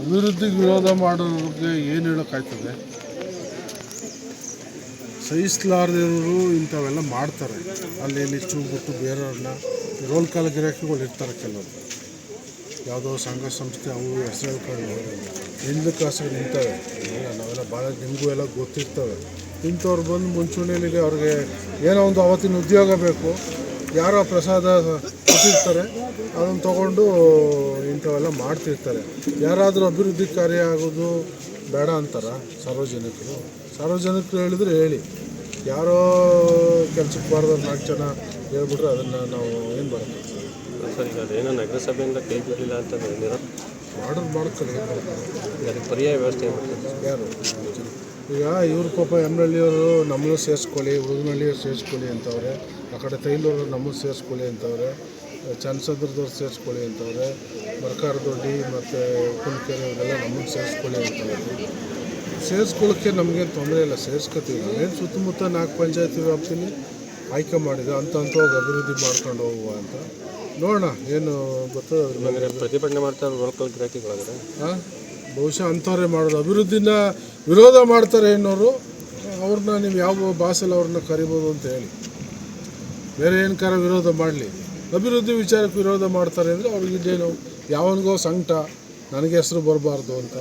ಅಭಿವೃದ್ಧಿಗೆ ವಿರೋಧ ಮಾಡೋರಿಗೆ ಏನು ಹೇಳೋಕ್ಕಾಯ್ತದೆ? ಸಹಿಸಲಾರದಿರೋರು ಇಂಥವೆಲ್ಲ ಮಾಡ್ತಾರೆ. ಅಲ್ಲಿ ಇಲ್ಲಿ ಚೂಬಿಟ್ಟು ಬೇರೆಯವ್ರನ್ನ ರೋಲ್ ಕಾಲ ಗಿರಾಕಿಗಳು ಇರ್ತಾರೆ ಕೆಲವರು. ಯಾವುದೋ ಸಂಘ ಸಂಸ್ಥೆ ಅವು ಹೆಸರು ಹೇಳ್ಕೊಂಡು ಹಿಂದೂ ಕಾಸಿಗೆ ನಿಂತವೆ ಇಲ್ಲ ನಾವೆಲ್ಲ ಭಾಳ ನಿಮಗೂ ಎಲ್ಲ ಗೊತ್ತಿರ್ತವೆ. ಇಂಥವ್ರು ಬಂದು ಮುಂಚೂಣಿಯಲ್ಲಿ ಅವ್ರಿಗೆ ಏನೋ ಒಂದು ಅವತ್ತಿನ ಉದ್ಯೋಗ ಬೇಕು. ಯಾರೋ ಪ್ರಸಾದ ಕೊಟ್ಟಿರ್ತಾರೆ. ಅದನ್ನು ತೊಗೊಂಡು ಇಂಥವೆಲ್ಲ ಮಾಡ್ತಿರ್ತಾರೆ. ಯಾರಾದರೂ ಅಭಿವೃದ್ಧಿ ಕಾರ್ಯ ಆಗೋದು ಬೇಡ ಅಂತಾರ ಸಾರ್ವಜನಿಕರು. ಸಾರ್ವಜನಿಕರು ಹೇಳಿದ್ರೆ ಹೇಳಿ. ಯಾರೋ ಕೆಲ್ಸಕ್ಕೆ ಬಾರ್ದವ್ರು ನಾಲ್ಕು ಜನ ಹೇಳ್ಬಿಟ್ರೆ ಅದನ್ನು ನಾವು ಏನು ಬರುತ್ತೆ ಸರ್ ಈಗ ಅದೇನೋ ನಗರಸಭೆಯಿಂದ ಕೈ ಬಿಡಲಿಲ್ಲ ಅಂತ ನಿರ ಮಾಡೋದು ಮಾಡ್ತಾರೆ ಯಾರು ಅದಕ್ಕೆ ಪರ್ಯಾಯ ವ್ಯವಸ್ಥೆ ಯಾರು? ಈಗ ಇವ್ರ ಪಾಪ ಎಮ್ನಳ್ಳಿಯವರು ನಮ್ಮನ್ನು ಸೇರಿಸ್ಕೊಳ್ಳಿ ಉಳಿದನಳ್ಳಿಯವ್ರು ಸೇರಿಸ್ಕೊಳ್ಳಿ ಅಂತವ್ರೆ. ಆ ಕಡೆ ತೈಲೂರು ನಮ್ಮನ್ನು ಸೇರಿಸ್ಕೊಳ್ಳಿ ಅಂತವ್ರೆ. ಚನ್ನಸಂದ್ರದವ್ರು ಸೇರಿಸ್ಕೊಳ್ಳಿ ಅಂತವ್ರೆ ಮರ್ಕಾರದೊಡ್ಡಿ ಮತ್ತು ಉಪ್ಪನಕೆರೆ ಅವರೆಲ್ಲ ನಮಗೆ ಸೇರಿಸ್ಕೊಳ್ಳಿ ಅಂತವ್ರೆ. ಸೇರಿಸ್ಕೊಳ್ಳೋಕ್ಕೆ ನಮಗೇನು ತೊಂದರೆ ಇಲ್ಲ ಸೇರಿಸ್ಕೊತೀವಿ. ಏನು ಸುತ್ತಮುತ್ತ ನಾಲ್ಕು ಪಂಚಾಯತಿ ವ್ಯಾಪ್ತಿಲಿ ಆಯ್ಕೆ ಮಾಡಿದೆ ಅಂತ ಅಂತ ಹೋಗಿ ಅಭಿವೃದ್ಧಿ ಮಾಡ್ಕೊಂಡು ಹೋಗುವ ಅಂತ. ನೋಡೋಣ ಏನು ಗೊತ್ತು ಅದ್ರ ಪ್ರತಿಭಟನೆ ಮಾಡ್ತಾರೆ ಲೋಕಲ್ ಗಿರಾಕಿಗಳಾದ್ರೆ ಹಾಂ? ಬಹುಶಃ ಅಂಥವ್ರೆ ಮಾಡೋದು. ಅಭಿವೃದ್ಧಿನ ವಿರೋಧ ಮಾಡ್ತಾರೆ ಅನ್ನೋರು ಅವ್ರನ್ನ ನೀವು ಯಾವ ಭಾಷೆಲಿ ಅವ್ರನ್ನ ಕರಿಬೋದು ಅಂತ ಹೇಳಿ. ಬೇರೆ ಏನಕ್ಕಾರ ವಿರೋಧ ಮಾಡಲಿ. ಅಭಿವೃದ್ಧಿ ವಿಚಾರಕ್ಕೆ ವಿರೋಧ ಮಾಡ್ತಾರೆ ಅಂದರೆ ಅವ್ರಿಗಿದ್ದೇನು ಯಾವನಿಗೋ ಸಂಕಟ ನನಗೆ ಹೆಸರು ಬರಬಾರ್ದು ಅಂತ.